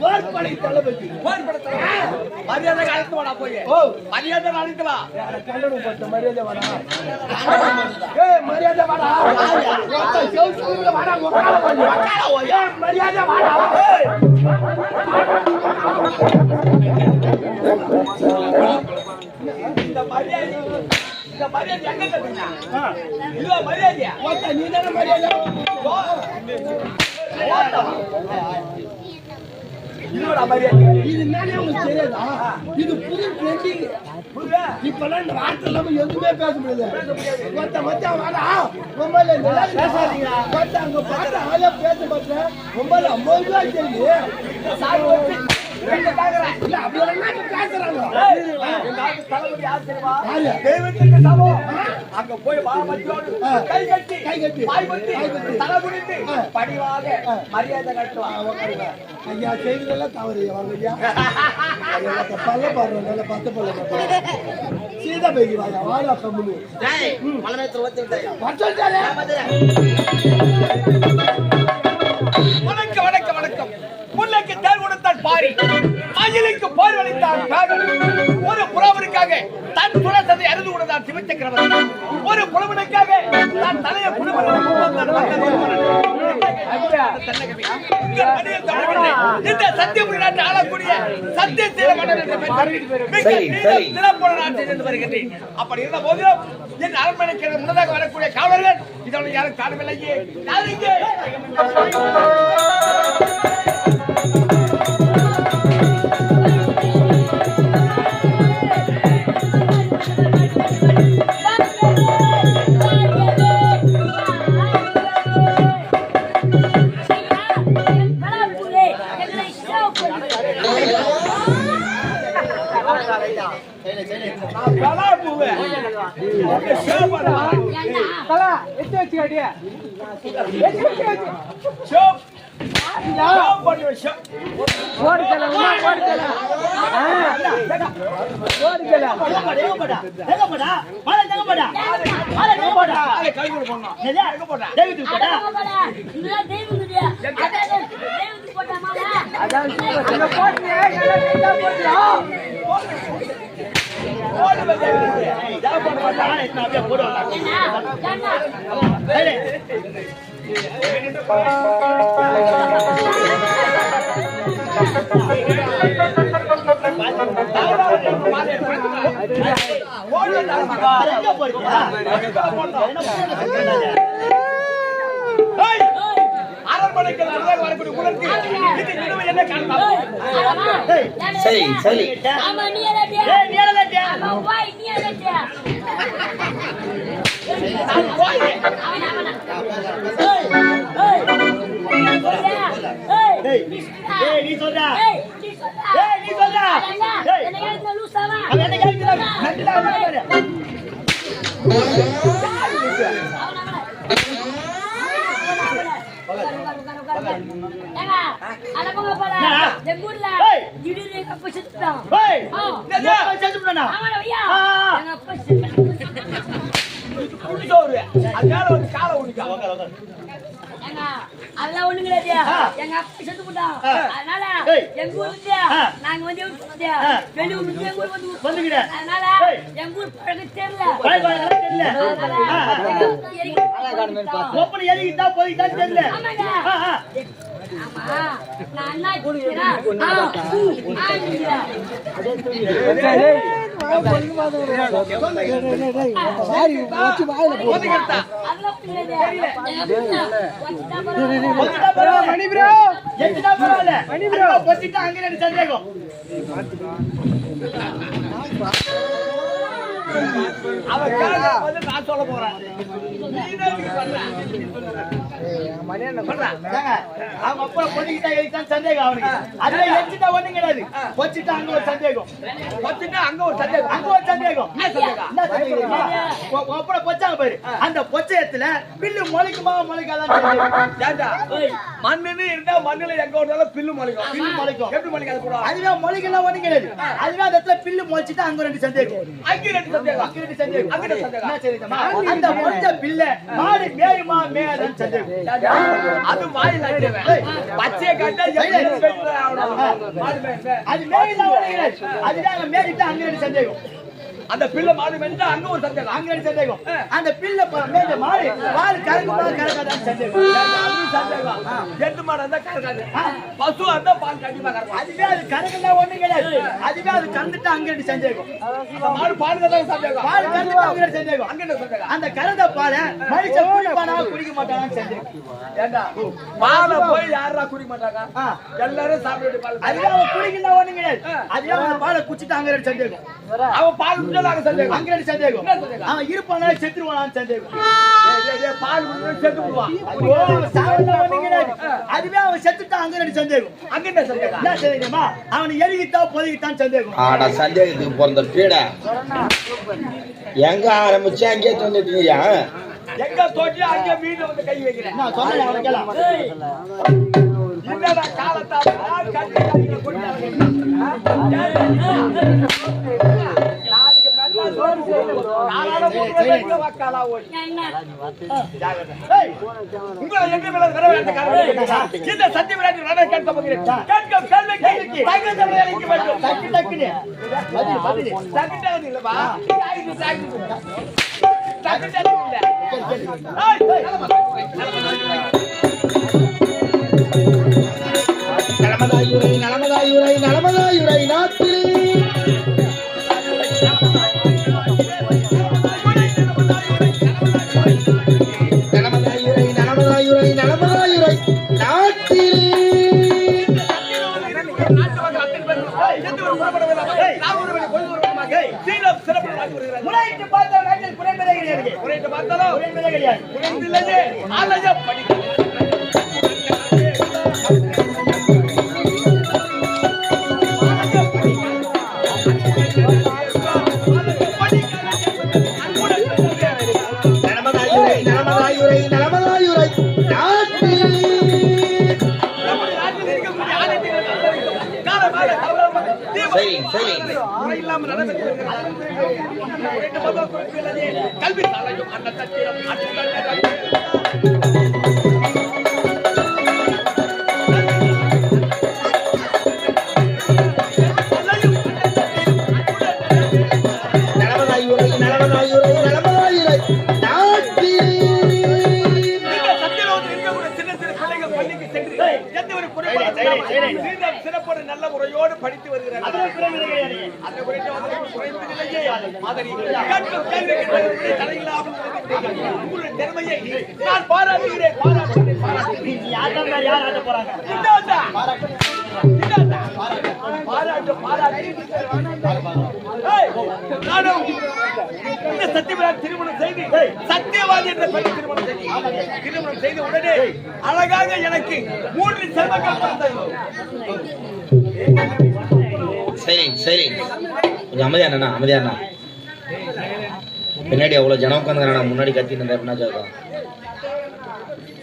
போர்படை தளபதி. போர் படத்துல மரியாதை அழைத்து வாடா போய். ஓ. மரியாதை அழைத்து வா. கல்லூரி பட்ட மரியாதை வாடா? ஏய் மரியாதை வாடா. வாடா உக்கார போய் உக்கார போய் ஏய் மரியாதை வாடா. ஏய் இந்த மரியாதை இந்த மரியாதை எங்க கத்துக்கினா இதுவா மரியாதையா? நீ தான மரியாதை? இதுவா மரியாதை இது என்னன்னே உங்களுக்கு தெரியாதா? இது புது ட்ரெண்டிங் இப்பெல்லாம் இந்த வார்த்தை இல்லாம எதுவுமே பேச முடியாது. ஒத்த மச்சான் வாடா. மொபைல் பேசாதீங்க. ஒத்த அங்க பாட்டு ஆளே பேச மாட்டேன். மொபைல் ஐம்பது ரூபா கேள்வி வச்சு தெய்வத்துக்கு சமம் அங்க போய் கை கட்டி கை கட்டி. வாய் கட்டி தலை குடித்து படிவாக மரியாதை கட்டுவாங்க ஐயா செய்வதெல்லாம் தவறு வாங்க ஐயா பல்ல பாருங்க நல்ல பத்து பல்ல சீதா பேகி பாரி மயிலுக்கு போர் வலித்தான் ஒரு புலவனுக்காக தன் துணை அறிந்து கொடுத்தான் சிவச்சக்கரவர்த்தி ஒரு புலவனுக்காக தன் தலையை இந்த சத்தியபுரி நாட்டை ஆளக்கூடிய சத்தியசீல மன்னன் என்ற பெயர் சிறப்புள்ள நாட்டில் இருந்து வருகின்றேன். அப்படி இருந்த போதிலும் என் அரண்மனைக்கு முன்னதாக வரக்கூடிய காவலர்கள் இதனை யாரும் காணவில்லையே. யாருங்க சரி சரி என்னடா? எங்க ஊர்ல ஏய். திடீர்னு செத்துட்டான் ஏய் ஆ. என்ன செஞ்சு பண்ணா ஆமாடா ஐயா ஆ. எங்க அப்பா செத்துட்டான் குடிச்சோரு அதனால வந்து காலை உடிக்கா அதெல்லாம் ஒண்ணு கிடையாதுயா ஆ. எங்க அப்பா செத்து போட்டான் ஆ. அதனால. எங்க ஊர்ல ஆ. நாங்க வந்து. வெளியூர் விட்டு எங்க ஊர் வந்து வந்துக்கிட்ட அதனால. எங்க ஊர் பழக்கம் தெரியல பாய் பாய் தெரியல எரிக்கிட்டான். ஒப்பனை ஏறிக்கிட்டா போய்க்கிட்டா தெரியல நான் என்ன குடிக்கிறேன் ஆ, ஊ, பரவாயில்ல. மணி ப்ரோ எட்டுட்டா அங்கே ரெண்டு சந்தேகம். அவன் கேட்டா அவங்க அப்பா பொத்திக்கிட்டா சந்தேகம் அவனுக்கு. அதுல எச்சுட்டா ஒண்ணுங்க வச்சுட்டா அங்க ஒரு சந்தேகம். வச்சுட்டா அங்க ஒரு சந்தேகம். அங்க ஒரு சந்தேகம். அப்பனை பொச்சாங்க பாரு. அந்த பொச்சயத்துல பில்லு முளைக்குமா. ஏன்டா? மண்ணுன்னு இருந்தா மண்ணுல எங்க ஓடுனாலும் பில்லு முளைக்கும் பில்லு முளைக்கும் எப்படி முளைக்காது கூட? அதுவே முளைக்கலாம் ஒண்ணும் கிடையாது. அதுவே அந்த இடத்துல பில்லு முளைச்சிட்டு அங்க ரெண்டு சந்தேகம். அங்க ரெண்டு சந்தேகம். சந்தேகம். அங்கிட்டு சந்தேகம். தெரியுமா அந்த மொத்த பிள்ளை மாடு மேயுமா மேயாதுன்னு சந்தேகம். அது வாயில பச்சை கட்டா அது மேயில அதுதான் மேயிட்டு அங்க சந்தேகம். அந்த பிள்ளை மாடு மேய்ந்தா அங்க ஒரு சந்தேகம் அங்க சந்தேகம் அந்த பிள்ளை ப- மேய்ந்த மாடு பால் கறக்குமா கறக்காதான்னு சந்தேகம் அது சந்தேகம் எட்டு மாடு இருந்தா கறக்காது பசு இருந்தா பால் கண்டிப்பா கறக்கும் அதுவே அது கறக்கல ஒண்ணும் கிடையாது அதுவே அது கறந்துட்டா அங்க சந்தேகம் அந்த மாடு பால் தான் சந்தேகம் பால் கறந்துட்டா அங்க சந்தேகம் அங்க சந்தேகம் அந்த கறந்த பாலை மனுஷன் குடிப்பானா குடிக்க மாட்டானான்னு சந்தேகம் ஏண்டா பாலை போய் யாரா குடிக்க மாட்டாங்க எல்லாரும் சாப்பிட்டு பால் அதுவே அவன் குடிக்கல ஒண்ணும் கிடையாது அதுவே அவன் பாலை குடிச்சிட்டு அங்க சந்தேகம் அவன் பால் குடிச்சாலும் சந்தேகம். அங்க சந்தேகம்? அவன் இருப்பானா செத்துருவானான்னு சந்தேகம். பால் செத்து கிடையாது அதுவே அவன் செத்துட்டான் அங்க சந்தேகம்? அங்க என்ன சந்தேகம்? என்ன சந்தேகமா அவன் எரிகிட்டா பொதுகிட்டான் சந்தேகம். ஆடா சந்தேகத்துக்கு பிறந்த பீட. எங்க ஆரம்பிச்சு அங்கே தந்துட்டீங்க எங்க தோட்டி அங்க வீடு வந்து கை வைக்கிறேன். நான் சொன்னேன் அவனுக்கெல்லாம் என்னடா காலத்தால கட்டி கட்டி இந்த சத்திய நான் கேட்க போகிறேன். கேட்கும் கேள்விக்கு வேண்டும். டக்கு பதில், பதில். டக்கு இல்லப்பா. டக்கு டக்கு ஏய், நலமதாயுரை நலமதாயுரை நலமதாயுரை நாட்டிலே குறைந்ததே கிடையாது. குறைந்தில்லையே, ஆலய படிக்கிறது. நலமதாயுரை நலமதாயுரை நலமதாயுரை நாட்டில் நம்முடைய சரி சரி கல்வி படித்து வருகிறார்கள். அந்த குறைந்த. உங்களுடைய திறமையை நான் பாராட்டுகிறேன், பாராட்டுகிறேன், பாராட்டுகிறேன். இந்தாண்டா. இந்தாண்டா. பாராட்டு, பாராட்டு. நானும் திருமணம் செய்து சத்தியவாதி என்ற பெண்ணை திருமணம் செய்து திருமணம் செய்த உடனே அழகாக எனக்கு மூன்று செல்வங்கள் பிறந்தது சரி சரி. கொஞ்சம் அமைதியா அண்ணா அமைதியா அண்ணா பின்னாடி அவ்வளோ ஜனம் உட்காந்துக்கிறானா முன்னாடி கத்திட்டு இருந்தா என்ன ஜாதகம்?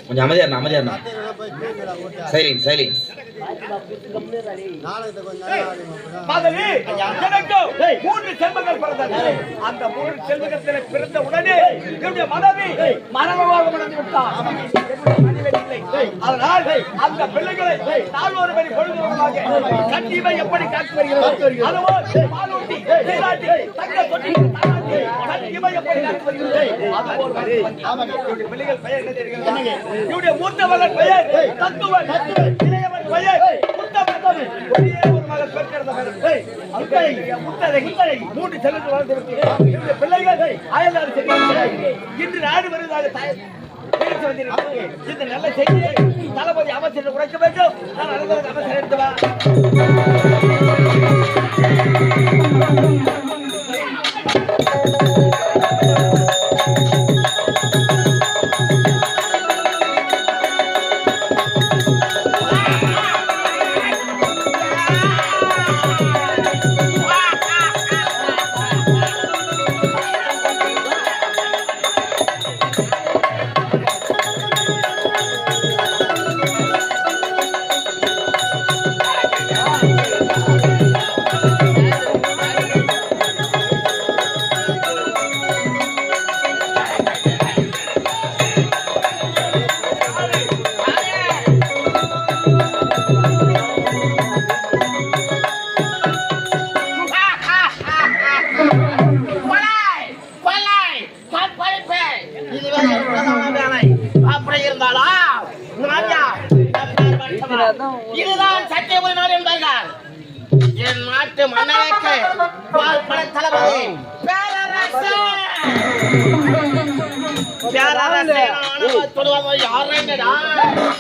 கொஞ்சம் அமைதியா அண்ணா அமைதியா சரி மாதிரி எனக்கு மூன்று செல்வங்கள் பிறந்தது. அந்த மூன்று செல்வகத்திலே பிறந்த உடனே என்னுடைய மனைவி மரணமாக மணந்து விட்டார். அதனால் அந்த பிள்ளைகளை மணி பொழுதுமாக கண்டிப்பா எப்படி காத்து வருகிறது அதுவோ பாலூட்டி சீராட்டி தங்க தொட்டி தாலாட்டி, கண்டிப்பா எப்படி காத்து வருகிறது பிள்ளைகள் பெயர் என்ன தெரிகிறது என்னுடைய மூத்த மகன் பெயர் தத்துவன். இளையவன் பெயர் மூன்று வளர்ந்திருக்கு என்னுடைய பிள்ளைகள் அயல்நாடு இன்று நாடு வருவதாக. இந்த நல்ல செய்தியை தளபதி அமைச்சர் உரைக்க வேண்டும். நான் அமைச்சர் எடுத்து யாருங்கடா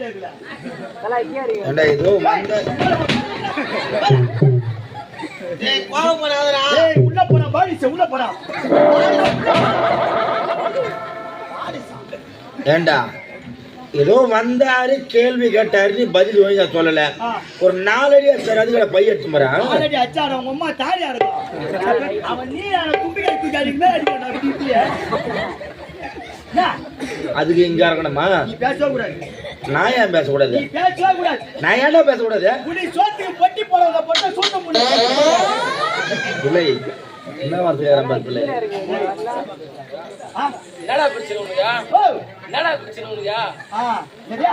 தெரியல ஏண்டா ஏதோ வந்த டேய் உள்ள போடா பாடிச்ச உள்ள போடா. ஏண்டா? ஏதோ வந்தாரு கேள்வி கேட்டாரு நீ பதில் ஒழுங்கா சொல்லல. ஒரு நாலடி சார் அதுகளை பை எடுத்து போறான் அச்சாட உங்க அம்மா தாலியா இருக்கும் அவன் நீ கும்பி அதுக்கு இங்க இருக்கணுமா? நீ பேசவே கூடாது. நான் ஏன் பேசக்கூடாது? நீ பேசவே கூடாது. நான் ஏன்டா பேசக்கூடாது? புடி சோத்துக்கு பொட்டி போடுறத போட்டா சூட்ட முடியும் பிள்ளை என்ன வார்த்தை பிள்ளை என்னடா பிரச்சனை உனக்கா? என்னடா பிரச்சனை உனக்கா? ஆ சரியா?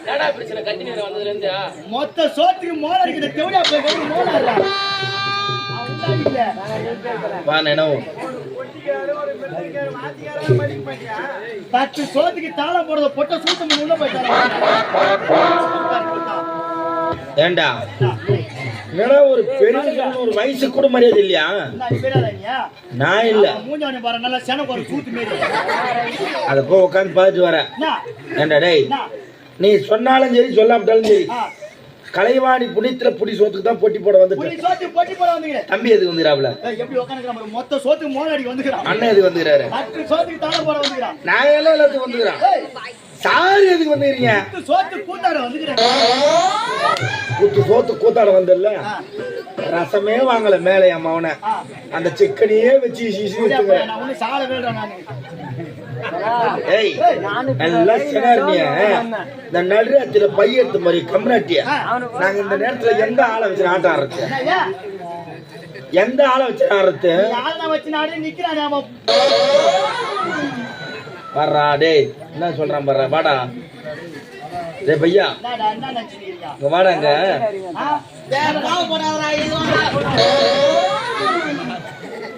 என்னடா பிரச்சனை? கத்தினி வந்ததுல இருந்து? மொத்த சோத்துக்கு மோள அடிக்கிற தெவிடா போய் கட்டி வா நினைவு பத்து சோத்துக்கு தாளம் போடுறத பொட்ட சூட்ட முடியும் உள்ள ஏண்டா? என்னடா ஒரு பெரிய ஒரு வயசு கூட மரியாதை இல்லையா? நான் இல்ல. சூத்து அதை போய் உட்காந்து பார்த்துட்டு வரேன்? ஏண்டா டேய்? நீ சொன்னாலும் சரி சொல்லாமட்டாலும் சரி. கலைவாணி புனித்துல புடி சோத்துக்கு தான் போட்டி போட வந்துட்டு புடி சோத்துக்கு பொட்டி போட வந்துக்கிறேன் தம்பி எதுக்கு வந்துக்கிறாப்ல ஏய், எப்படி உட்காந்துக்கிறான் மொத்த மோள அடிக்க வந்துக்கிறான். அண்ணன் எதுக்கு வந்துக்கிறாரு? பத்து சோத்துக்கு தாளம் போட வந்துக்கிறான் நான் எல்லாம் எல்லாத்துக்கும் வந்துக்கிறான். ஏய், சாரு எதுக்கு வந்துக்கிறீங்க? பத்து சோத்துக்கு கூத்தாட வந்துக்கிறேன் குத்து சோத்து கூத்தாட வந்தல ஆ, ரசமே வாங்கல மேலே என் மவனை. அந்த சிக்கனையே வச்சு சீசி சால நானு. ஏய் நல்லா சினாரினிய இந்த நடுராத்திரில பைய எடுத்த மாதிரி கம்னாட்டிய நாங்க இந்த நேரத்துல எந்த ஆளை வச்சு ஆட்டம் ஆடுறது? எந்த ஆளை வச்சு ஆடுறது வர்றா டேய் என்ன சொல்றான் பாரு வாடா. டேய் பையா? இங்க வாடாங்க.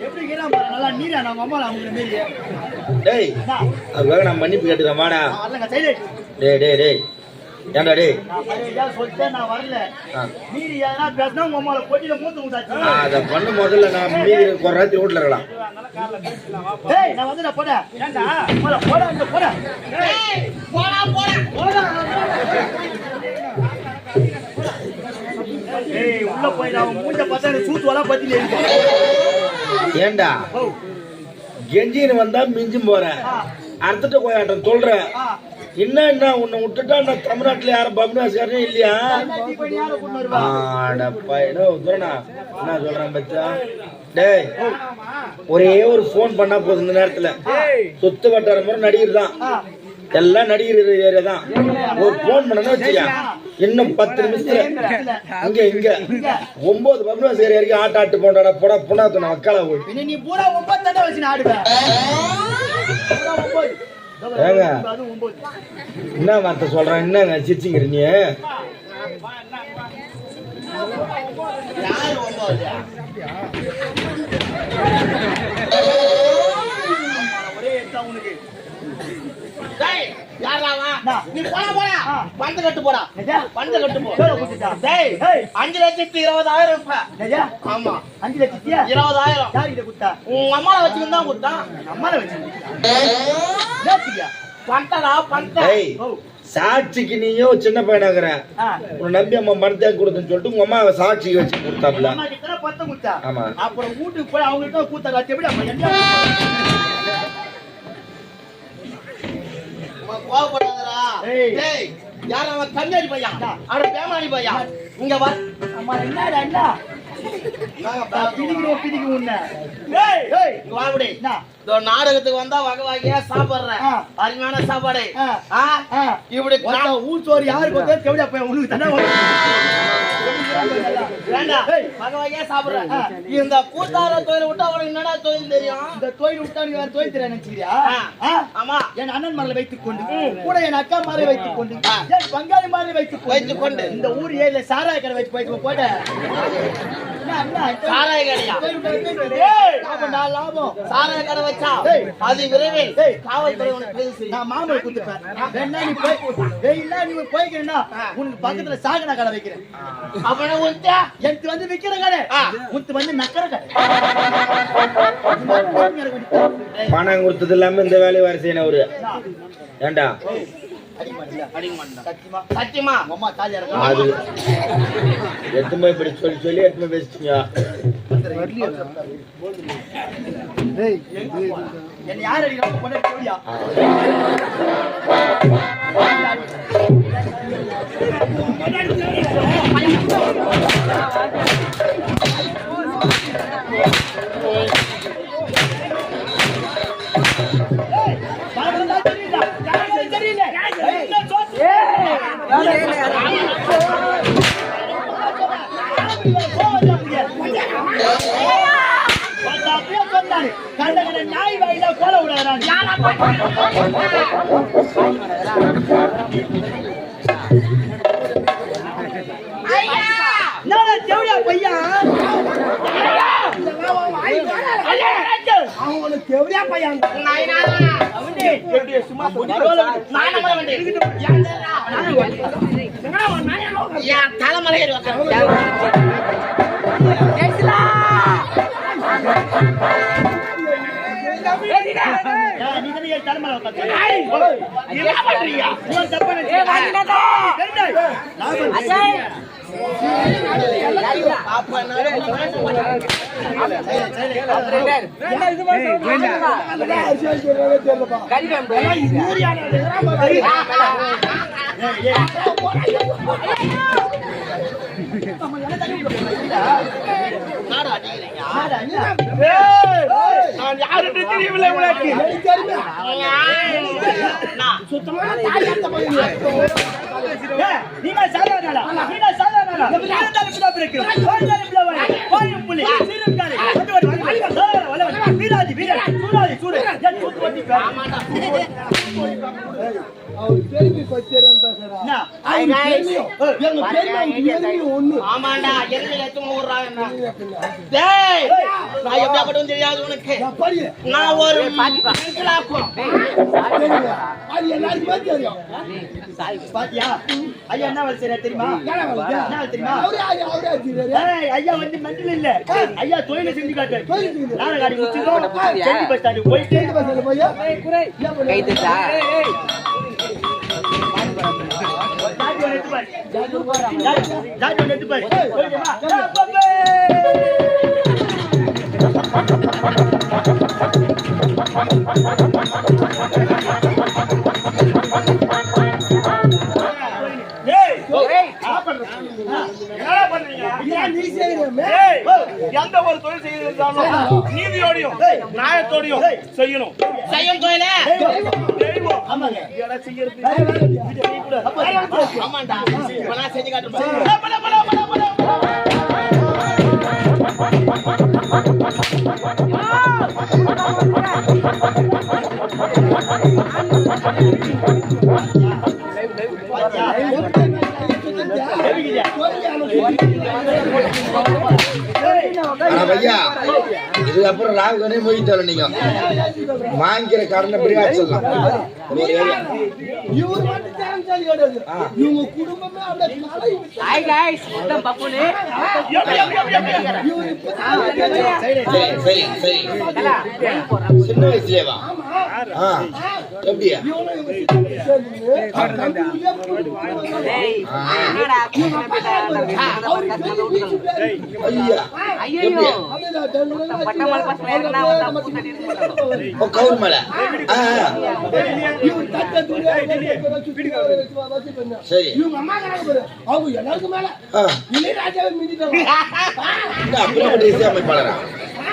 எப்படி டேய்? அதுக்காக நான் மன்னிப்பு கேட்டுக்கிறேன் வாடா டேய் டேய் டேய். ஏன்டா டேய்? அதை பண்ணு முதல்ல நான் மீதி ஒரு ராத்திரி வீட்டுல இருக்கலாம். ஏய் நான் வந்து மிஞ்சும் போறேன் அறுத்துட்டு போயாட்டம் சொல்றேன் ஆ என்ன என்ன உன்னை விட்டுட்டா நான் தமிழ்நாட்டுல யாரும் பப்னாஸ்காரனே இல்லையா? என்ன டீ பண்ணி யாரை கொண்டு வருவா ஆடப்பா என்ன சொல்றேன் பச்சா? டேய் ஒரே ஒரு ஃபோன் பண்ணா போதும் இந்த நேரத்துல. சுத்து வட்டார முறை நடிகர் தான். எல்லாம் நடிகர் ஏரியா தான் ஒரு ஃபோன் பண்ணனா வச்சுக்க இன்னும் பத்து நிமிஷத்துல அங்க இங்க. ஒன்பது பப்னாஸ் ஏரியா வரைக்கும் ஆட்ட ஆட்டு போண்டாடா போடா புண்ணாத்து நான் வக்கால போய். நீ பூரா ஒன்பது தடவை வச்சு ஆடுவேன் ஒன்பது ஏங்க? ஒன்பது. என்ன வார்த்தை சொல்றேன் என்னங்க சிரிச்சிங்கிற நீ? ஒரே என்ன? நீ போடா போடா. பந்து கட்டு போடா? பந்து கட்டு போ எவ்வளவு கொடுத்துட்டா? டேய் அஞ்சு லட்சத்தி இருபதாயிரம் இப்ப? ஆமா அஞ்சு லட்சத்தியா? இருபதாயிரம் கொடுத்தா? உங்க அம்மாவை வச்சுக்கிட்டு தான் கொடுத்தான் அம்மால வச்சு என்னத்துக்குயா? பண்டடா பண்ட டேய் சாட்சிக்கு நீயும் சின்ன பையனாகிற ஆ, உன்னை நம்பி அம்மா மரத்தே கொடுத்துன்னு சொல்லிட்டு உங்க அம்மாவை சாட்சிக்கு வச்சு கொடுத்தாப்ல அம்மா கிட்ட பத்து கொடுத்தா. ஆமா. அப்புறம் வீட்டுக்கு போய் அவங்ககிட்ட கூத்த காட்டி எப்படி கோவப்படாதடா. ஏய். டேய் யார் அவன் கண்ணாடி பையன்? அவன் பேமாடி பையன்? இங்க வா. அம்மா என்னடா என்ன? பிடிக்கிறோம் பிடிக்கும் உன்னை. ஏய் ஏய். இங்க வா இப்படி என்ன? இதோ நாடகத்துக்கு வந்தா வகை வகையா சாப்பிடுறேன். அருமையான சாப்பாடு. இப்படி ஊர் சோறு யாருக்கு வந்தா தெவிடா போய் உனக்கு தானே. வகை வகையா சாப்பிடுறேன். இந்த கூத்தார தொழில் விட்டா உனக்கு என்னடா தொழில் தெரியும்? இந்த தொழில் விட்டானுக்கு வேற தொழில் தெரியாது நினைச்சியா ஆ. ஆமா. என் அண்ணன் மாரை வைத்துக் கொண்டு கூட என் அக்கா மாரை வைத்துக் கொண்டு என் பங்காளி மாரை வைத்துக் வைத்துக் கொண்டு. இந்த ஊர் ஏரியில சாராய கடை வச்சு போயிட்டு போட சாராய கடையா லாபம் நான் லாபம். சாராய கடை வச்சா? ஏய். அது விரைவில் ஏய். காவல்துறை உனக்கு நான் மாமலை குத்துப்பேன் வேணா நீ போய் வேணா நீ போய்க்கிறேன்னா உனக்கு பக்கத்துல சாகனா கடை வைக்கிறேன். அவனை உன்டா எனக்கு வந்து விக்கிற கடை. உனக்கு வந்து நக்கற கடை. பணம் கொடுத்தது இல்லாம இந்த வேலையை வேற செய்யணும் அவரு. ஏண்டா? அது எத்துமே இப்படி சொல்லி சொல்லி எத்துமே பேசிட்டீங்க என்ன யார் என்னடா தேவடியா பையன் தலைமலை உக்காரு. நான் யாரா தெரியவில்லை உனக்கு. ஏய், நீங்க சாதாரணா? நீங்க. டேய் நான் தெரியாது உனக்கு நான் ஒரு. பாத்தியா? ஐயா என்ன வேலை தெரியுமா? என்ன வேலை தெரியுமா? ஐயா வந்து mental இல்ல. ஐயா தொழிலை செஞ்சு காட்டுறாரு. நாடகாடி முடிச்சிட்டோம். செஞ்சு பஸ் ஸ்டாண்டுக்கு போயிட்டு ஜாதி ஒண்ணு எடுத்து பாரு. ஜாதி- ஜாதி ஒண்ணு எடுத்து பாரு. போயிடுமா? ஏய், அப்பப்பே. ஏய், எந்த ஒரு தொழில் செய்யறதாலும் நீதியோடையும் நியாயத்தோடையும் செய்யணும் செய்யும் தொழிலே செய்யறது ஆமாண்டா செஞ்சு காட்டுறேன் ஐயா இதுக்கப்புறம் ராகுனே மொய்த்தோல நீங்க. வாங்கிற கடனை பிரியா சொல்லலாம். சின்ன வயசுலேவா எப்படியா? கவுர் மலை. சரி. அவங்க எல்லாருக்கும் மேல ஆ. இளையராஜாவை மிஞ்சிட்டாங்க. இந்த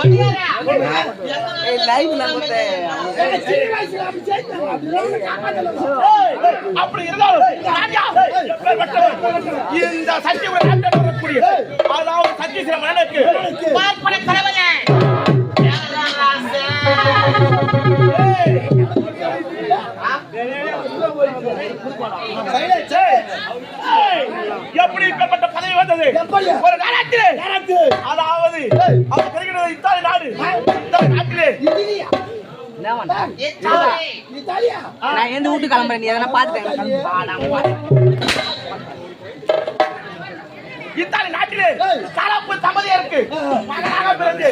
வந்து அப்படி இருந்தாலும் இந்த சத்தியபுர நாட்டில் வரக்கூடிய அதாவது சத்தியசிர மன்னனுக்கு பார்ப்பன தலைவனே. எப்படி இப்பேற்பட்ட பதவி வந்தது? ஒரு நேரத்திலே யாராத்து? அதாவது அவர் கிடைக்கிறது இத்தாலி நாடு. இத்தாலி நாட்டிலே? நான் எந்த வீட்டு கிளம்புறேன். நீ எதனா பாத்துட்டேன் இத்தாலி நாட்டிலே கலப்பு தம்பதியருக்கு மகனாக பிறந்து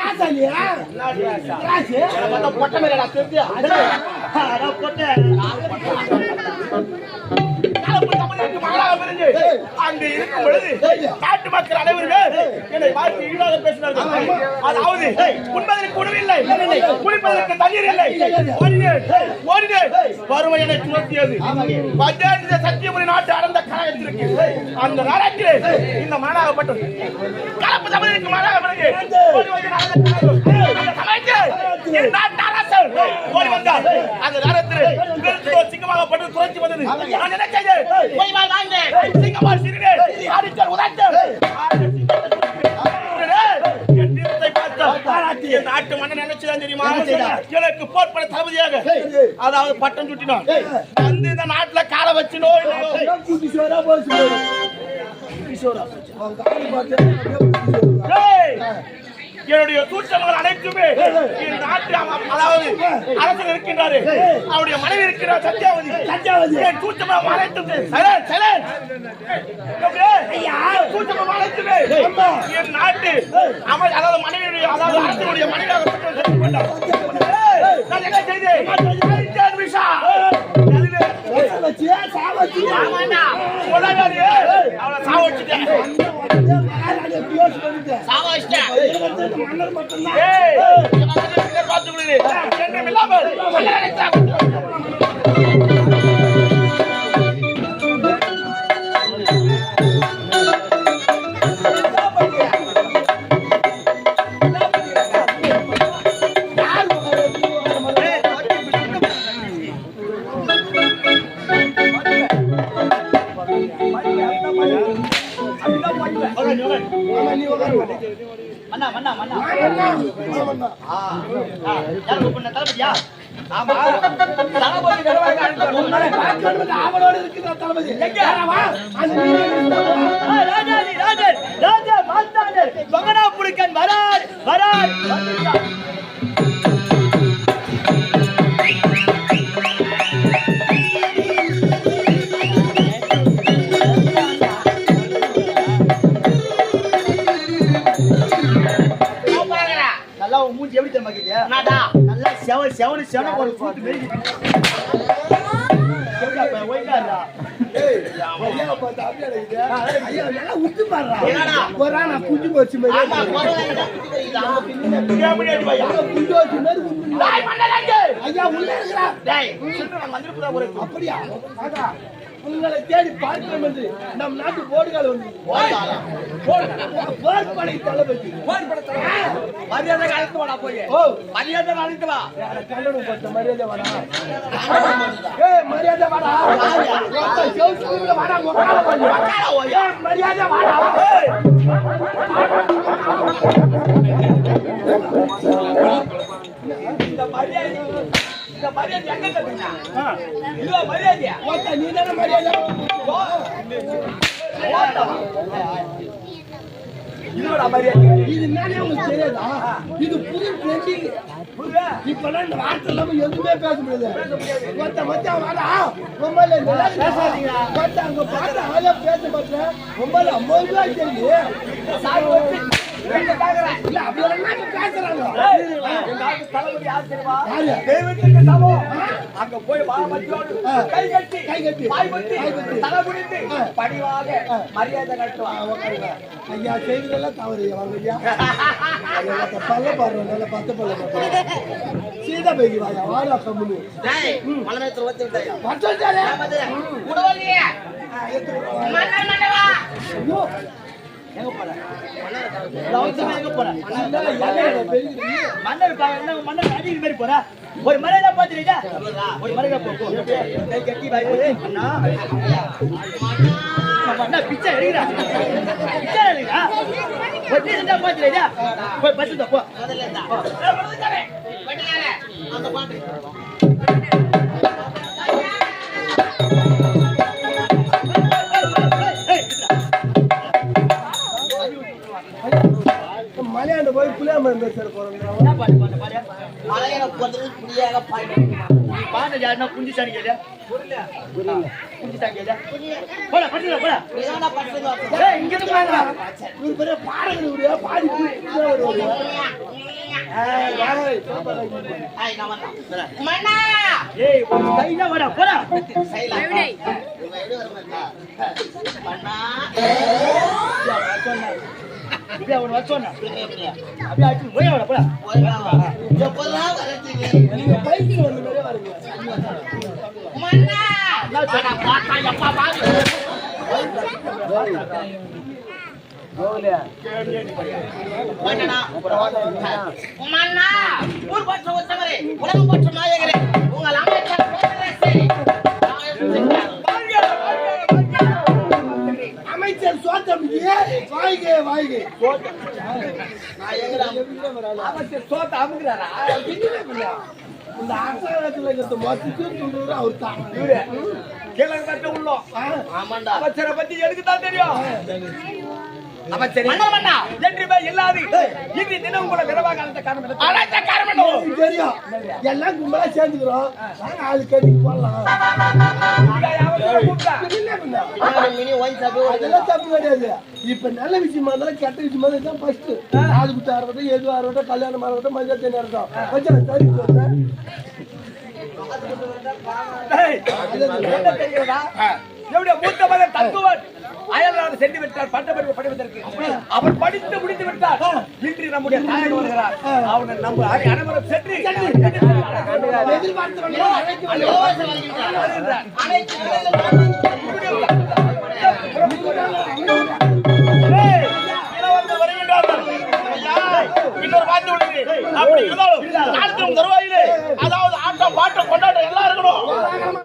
ராசாலியா? ராசி? பொட்டை மேலடா தெரிஞ்சா பொட்டை. தம்பதியருக்கு மகனாக பிறந்து அங்கு இருக்கும் பொழுது நாட்டு மக்கள் அனைவரும் என்னை வாழ்த்து ஈடாக பேசினார்கள். அதாவது உண்பதற்கு உணவில்லை குடிப்பதற்கு தண்ணீர் இல்லை. ஓடினேன் ஓடினேன். வறுமை என்னை துரத்தியது. பஞ்சாயத்து சத்தியபுரி நாட்டு அடர்ந்த கழகத்திற்கு அந்த நாடத்திலே இந்த மாநாகப்பட்டது கலப்பு தமிழுக்கு மாநாக பிறகு சமயத்தில் என் நாட்டு அரசர் ஓடி வந்தார். அந்த சிங்கமாகப்பட்டு துரத்தி வந்தது. நான் என்ன செய்தேன்? போய் வா வாழ்ந்தேன் சிங்கமா சிறுநேர் அடித்தல் உதைத்தல் நாட்டு மன்னன் என்ன செய்தான் தெரியுமா எனக்கு போர் பட தளபதியாக அதாவது பட்டம் சுட்டினான். வந்து இந்த நாட்டுல காலை வச்சினோ இல்லையோ? என்னுடைய சூட்சமங்கள் அனைத்துமே என் நாட்டு அதாவது அரசர் இருக்கின்றாரு. அவருடைய மனைவி இருக்கிறார் சத்யாவதி. சத்யாவதி. என் சூட்சமம் அனைத்துமே. சைலண்ட் சைலண்ட் சூட்சமம் அனைத்துமே. என் நாட்டு அமை அதாவது மனைவியுடைய அதாவது அரசனுடைய மனைவியாக! நான் என்ன செய்தேன்? விஷா அவளை சாவடிச்சுட்டேன் மட்டும்தான். ஒரு ஆள் நான் குஞ்சு போச்சு மாதிரி. ஆமா குறவங்க ஏன் முடியாது பையா ஐயா, குஞ்சு போச்சு மாதிரி உத்து டேய் மண்ணலங்க ஐயா உள்ள இருக்கிறா டேய் சின்ன வந்திருக்குதா ஒரு அப்படியா. உங்களை தேடி பார்க்கிறோம் என்று நம் நாட்டு போர்டுகள் வந்து போர்படை தளபதி. மரியாதை அழைத்து வாடா போய். ஓ. மரியாதை அழைத்து வா. கல்லூரி பட்ட மரியாதை வாடா? ஏய் மரியாதை வாடா. செவுத்துல வாடா. மரியாதை வாடா ஏய் இந்த மரியாதை இந்த மரியாதை எங்க கத்துக்கினா இதுவா மரியாதையா? ஒத்த நீ தானே மரியாதை இதுவா மரியாதை? இது என்னன்னே உங்களுக்கு தெரியாதா? இது புது ட்ரெண்டிங் இப்பெல்லாம் இந்த வார்த்தை இல்லாம எதுவுமே பேச முடியாது. வாடா. பேசாதீங்க. அங்க பார்த்து ஆளே பேச மாட்டேன். சாய் அங்க போய் கை கட்டி கை கட்டி. பணிவாக மரியாதை ஐயா செய்வதெல்லாம் தவறு வாங்க ஐயா பல்ல பாருங்க நல்ல பத்து பல்ல பாருங்க சீதா பேகி வாயா வாடா கம்முனு மலமேத்துல விட்டாயா? மன்னர் மன்னவா. எங்க போற? எங்க போற? மன்னர் மன்னர் அடிக்கிற மாதிரி போற? ஒரு மரியாதை பாத்துறீங்க ஒரு மரியாதை போ கை கட்டி வாய் போடு. அண்ணா. அண்ணா பிச்சை எடுக்கிறா. பிச்சை எடுக்கிறா. ஒரு போய் பஸ் போ. முதல்ல அந்த பாட்டு. புலியாக பாய்ந்து. நீ பாட்டு யாருன்னா குஞ்சு சாணி கேளு குஞ்சு சாணி கேளு போடா பட்டுல இங்க இருந்து பெரிய பாடகர் பாடி ஏய், வாடா போடா. சைலா. எப்படி? அவன் வச்சோன்னா அப்படியே அடிச்சு போய் அவட போடா. போய் நீங்க பைக்கில் வந்த மாதிரியே வரீங்க. உலகம் போற்ற நாயகரே, உங்கள் அமைச்சர் சோத்தம் வாய்கே வாய்கே. சோத்த அமுக்குறாரா? இந்த அரசாங்கத்தில் இருக்கிற மொத்தத்தையும் சொல்றது அவர் தான் கட்ட உள்ளோம். ஆமாண்டா. பத்தி எனக்கு தான் தெரியும். என்றுமே இல்லாது இன்று தினம் கூட விரவா காலத்தை காரணம் அழைத்த காரணம் தெரியும். எல்லாம் கும்பலா சேர்ந்துக்கிறோம். அது கட்டி போடலாம். அதெல்லாம் தப்பு கிடையாது இப்ப நல்ல விஷயமா இருந்தாலும் கெட்ட விஷயமா இருந்தாலும் தான் ஃபர்ஸ்ட் காது குத்தா இருக்கட்டும் எதுவா இருக்கட்டும் கல்யாணமா இருக்கட்டும் மஞ்சள் தண்ணி இருக்கட்டும் கொஞ்சம் சரி சொல்றேன் மூத்த மகன் தத்துவன். அயல்நாடு சென்று விட்டார் பட்டப்படிப்பு படிப்பதற்கு அவர் படித்து முடித்து விட்டார் இன்று நம்முடைய தாயகம் வருகிறார். அவனை நம்ம அனை- அனைவரும் சென்று இன்னொரு வார்த்தை உள்ளது. அப்படி இருந்தாலும், காலத்திலும் தருவாயிலே, அதாவது ஆட்டம் பாட்டம் கொண்டாட்டம் எல்லாம் இருக்கணும்